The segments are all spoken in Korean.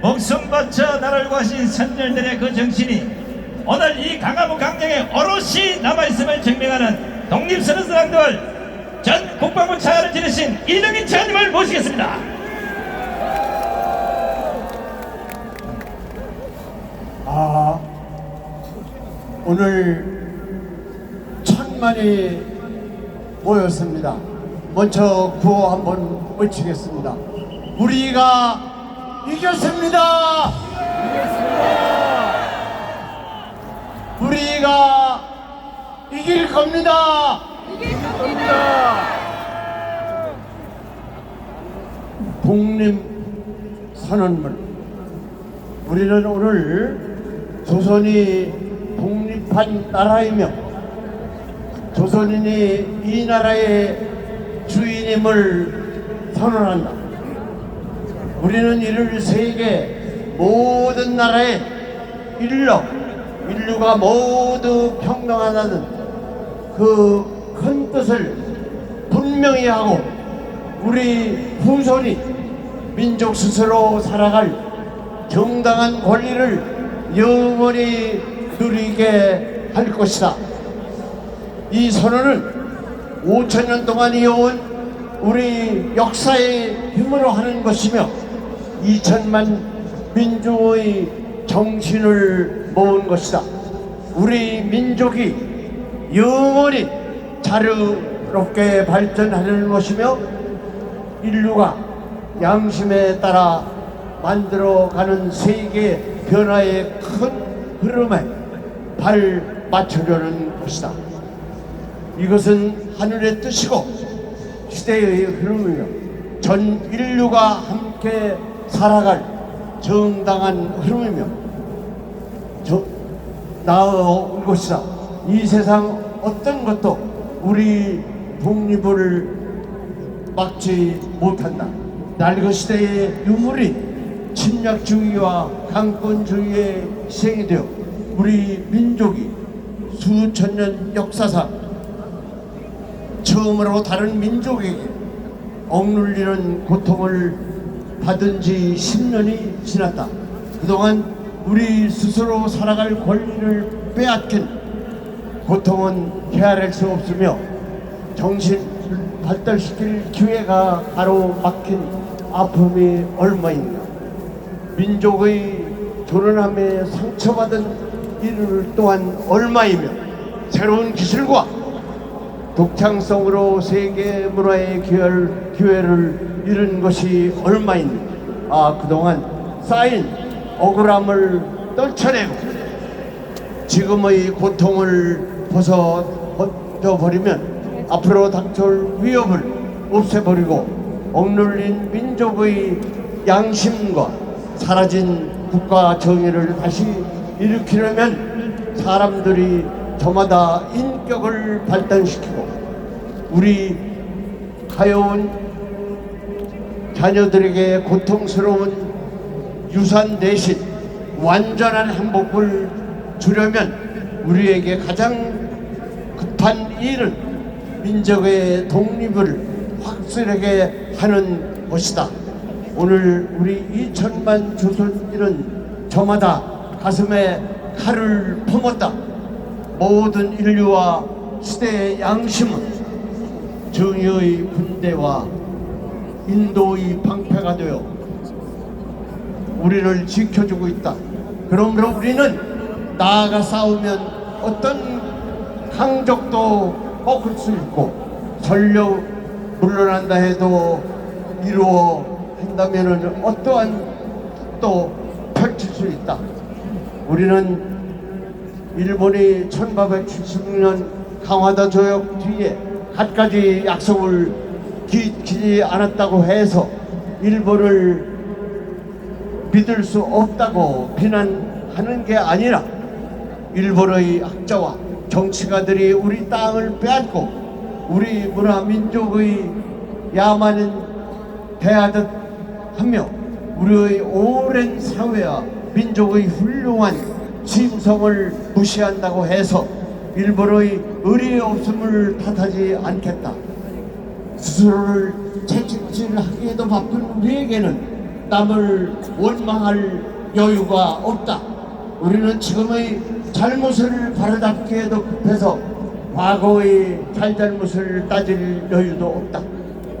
목숨 바쳐 나를 구하신 선열들의 그 정신이 오늘 이 강화문 강정에 오롯이 남아있음을 증명하는 독립선언 사람들 전 국방부 차관을 지내신 이동인 차관님을 모시겠습니다. 아, 오늘 천만이 모였습니다. 먼저 구호 한번 외치겠습니다. 우리가 이겼습니다! 우리가 이길 겁니다! 독립 선언문 우리는 오늘 조선이 독립한 나라이며 조선인이 이 나라의 주인임을 선언한다. 우리는 이를 세계 모든 나라의 인류, 인류가 모두 평등하다는 그 큰 뜻을 분명히 하고 우리 후손이 민족 스스로 살아갈 정당한 권리를 영원히 누리게 할 것이다. 이 선언은 5천 년 동안 이어온 우리 역사의 힘으로 하는 것이며 2천만 민족의 정신을 모은 것이다. 우리 민족이 영원히 자유롭게 발전하는 것이며 인류가 양심에 따라 만들어가는 세계 변화의 큰 흐름에 발 맞추려는 것이다. 이것은 하늘의 뜻이고 시대의 흐름이며 전 인류가 함께 살아갈 정당한 흐름이며 저, 나아올 것이다. 이 세상 어떤 것도 우리 독립을 막지 못한다. 낡은 시대의 유물이 침략주의와 강권주의에 희생이 되어 우리 민족이 수천 년 역사상 처음으로 다른 민족에게 억눌리는 고통을 받은 지 10년이 지났다. 그동안 우리 스스로 살아갈 권리를 빼앗긴 고통은 헤아릴 수 없으며 정신을 발달시킬 기회가 가로막힌 아픔이 얼마인가. 민족의 조련함에 상처받은 일을 또한 얼마이며 새로운 기술과 독창성으로 세계 문화의 기회를 잃은 것이 얼마인가. 아, 그동안 쌓인 억울함을 떨쳐내고 지금의 고통을 벗어버리면 앞으로 닥쳐올 위협을 없애버리고 억눌린 민족의 양심과 사라진 국가 정의를 다시 일으키려면 사람들이 저마다 인격을 발달시키고 우리 가여운 자녀들에게 고통스러운 유산 대신 완전한 행복을 주려면 우리에게 가장 급한 일은 민족의 독립을 확실하게 하는 것이다. 오늘 우리 2천만 조선인은 저마다 가슴에 칼을 품었다. 모든 인류와 시대의 양심은 정의의 군대와 인도의 방패가 되어 우리를 지켜주고 있다. 그러므로 우리는 나아가 싸우면 어떤 강적도 꺾을 수 있고 전력 물러난다 해도 이루어 한다면은 어떠한 또 펼칠 수 있다. 우리는 일본이 1876년 강화도 조약 뒤에 갖가지 약속을 지키지 않았다고 해서 일본을 믿을 수 없다고 비난하는 게 아니라 일본의 학자와 정치가들이 우리 땅을 빼앗고 우리 문화 민족의 야만은 대하듯 하며 우리의 오랜 사회와 민족의 훌륭한 심성을 무시한다고 해서 일본의 의리 없음을 탓하지 않겠다. 스스로를 채찍질하기에도 바쁜 우리에게는 남을 원망할 여유가 없다. 우리는 지금의 잘못을 바로잡기에도 급해서 과거의 잘잘못을 따질 여유도 없다.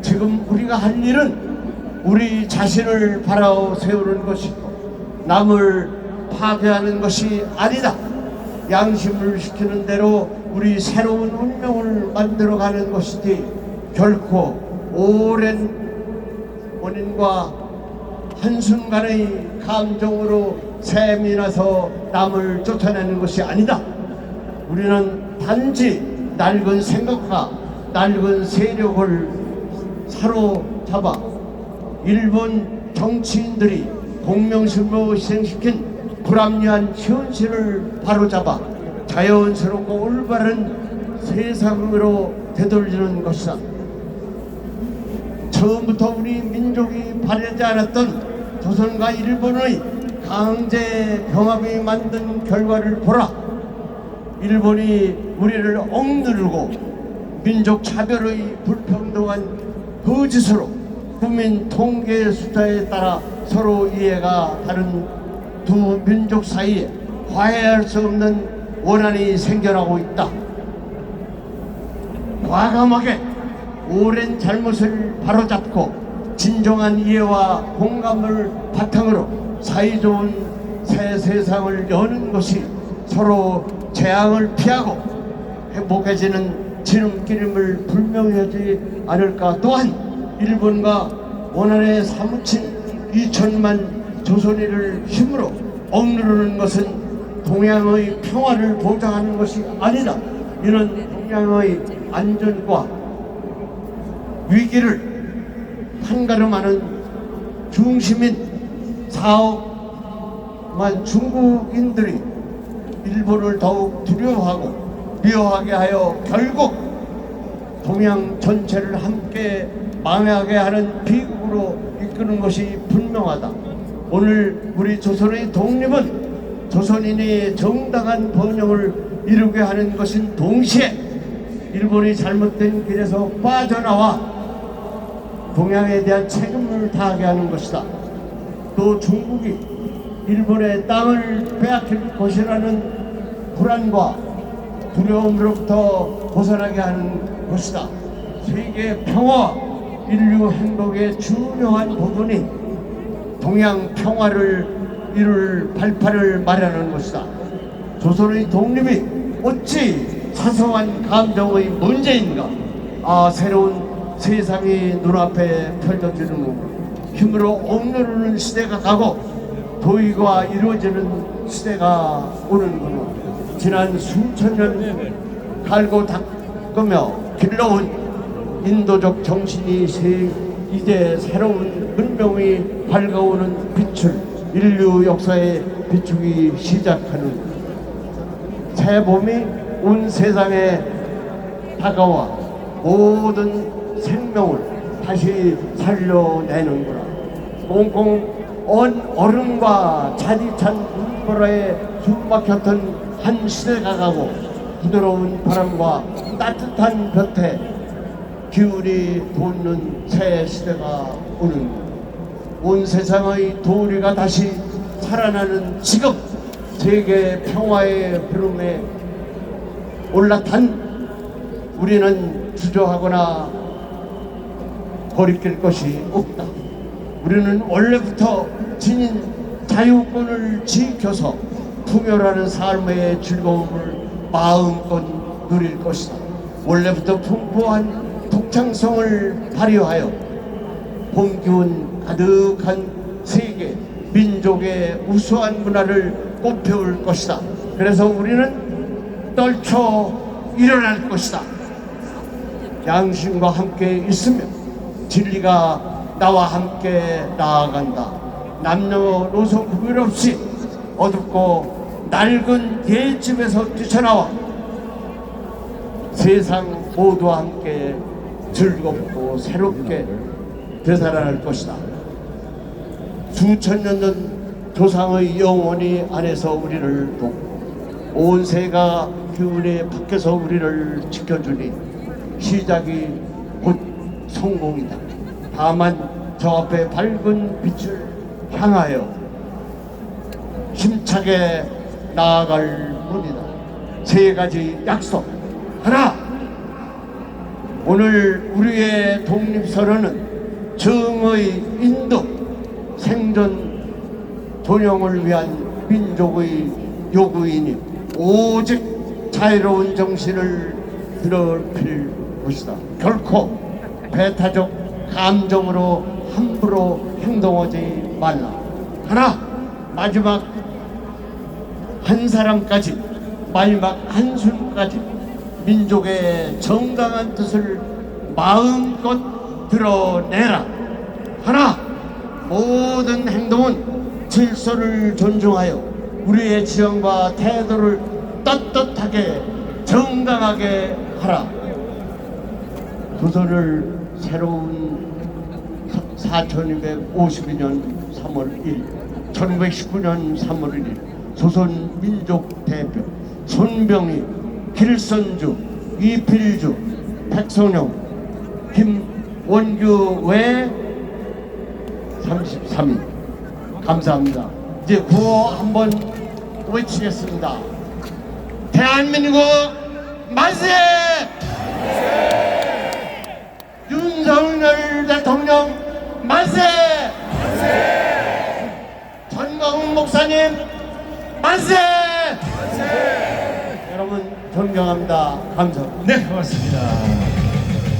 지금 우리가 할 일은 우리 자신을 바라 세우는 것이고 남을 파괴하는 것이 아니다. 양심을 시키는 대로 우리 새로운 운명을 만들어가는 것이지 결코 오랜 원인과 한순간의 감정으로 샘이 나서 남을 쫓아내는 것이 아니다. 우리는 단지 낡은 생각과 낡은 세력을 사로잡아 일본 정치인들이 공명심으로 희생시킨 불합리한 현실을 바로잡아 자연스럽고 올바른 세상으로 되돌리는 것이다. 처음부터 우리 민족이 바라지 않았던 조선과 일본의 강제 병합이 만든 결과를 보라. 일본이 우리를 억누르고 민족 차별의 불평등한 거짓으로 국민 통계 숫자에 따라 서로 이해가 다른 두 민족 사이에 화해할 수 없는 원한이 생겨나고 있다. 과감하게 오랜 잘못을 바로잡고 진정한 이해와 공감을 바탕으로 사이좋은 새 세상을 여는 것이 서로 재앙을 피하고 행복해지는 지름길임을 분명히 하지 않을까 또한 일본과 원한에 사무친 2천만 조선인을 힘으로 억누르는 것은 동양의 평화를 보장하는 것이 아니다. 이는 동양의 안전과 위기를 판가름하는 중심인 4억만 중국인들이 일본을 더욱 두려워하고 미워하게 하여 결국 동양 전체를 함께 망하게 하는 비극으로 이끄는 것이 분명하다. 오늘 우리 조선의 독립은 조선인이 정당한 번영을 이루게 하는 것인 동시에 일본이 잘못된 길에서 빠져나와 동양에 대한 책임을 다하게 하는 것이다. 또 중국이 일본의 땅을 빼앗길 것이라는 불안과 두려움으로부터 벗어나게 하는 것이다. 세계 평화, 인류 행복의 중요한 부분이 동양 평화를 이룰 발판을 마련하는 것이다. 조선의 독립이 어찌 사소한 감정의 문제인가? 아 새로운 세상이 눈앞에 펼쳐지는 힘으로 억누르는 시대가 가고 도의가 이루어지는 시대가 오는구나. 지난 수천 년 갈고 닦으며 길러온 인도적 정신이 세, 이제 새로운 문명이 밝아오는 빛을 인류 역사에 비추기 시작하는 새 봄이 온 세상에 다가와 모든 생명을 다시 살려내는구나. 꽁꽁 언 얼음과 자디찬 눈보라에 숨막혔던 한 시대가 가고 부드러운 바람과 따뜻한 볕에 기운이 돋는 새 시대가 오는 온 세상의 도리가 다시 살아나는 지금 세계 평화의 흐름에 올라탄 우리는 주저하거나 거리낄 것이 없다. 우리는 원래부터 지닌 자유권을 지켜서 풍요라는 삶의 즐거움을 마음껏 누릴 것이다. 원래부터 풍부한 독창성을 발휘하여 봄 기운 가득한 세계 민족의 우수한 문화를 꽃피울 것이다. 그래서 우리는 떨쳐 일어날 것이다. 양심과 함께 있으며 진리가 나와 함께 나아간다. 남녀노소 구별 없이 어둡고 낡은 옛집에서 뛰쳐나와 세상 모두와 함께 즐겁고 새롭게 되살아날 것이다. 수천 년 전 조상의 영원히 안에서 우리를 돕고 온 세가 기운에 밖에서 우리를 지켜주니 시작이 곧 성공이다. 다만 저 앞에 밝은 빛을 향하여 힘차게 나아갈 문이다. 세 가지 약속. 하나, 오늘 우리의 독립선언은 정의 인도, 생존 존영을 위한 민족의 요구이니 오직 자유로운 정신을 드러필 것이다. 결코 배타적 감정으로 함부로 행동하지 말라. 하나, 마지막 한 사람까지 마지막 한숨까지 민족의 정당한 뜻을 마음껏 드러내라. 하나, 모든 행동은 질서를 존중하여 우리의 지형과 태도를 떳떳하게 정당하게 하라. 조선을 새로운 4252년 3월 1일 1919년 3월 1일 조선 민족 대표 손병희 길선주 이필주 백선영 김원규 외 33일 감사합니다. 이제 구호 한번 외치겠습니다. 대한민국 만세! 윤석열 대통령 만세! 전광훈 목사님 만세! 여러분 존경합니다. 감사합니다. 네, 고맙습니다.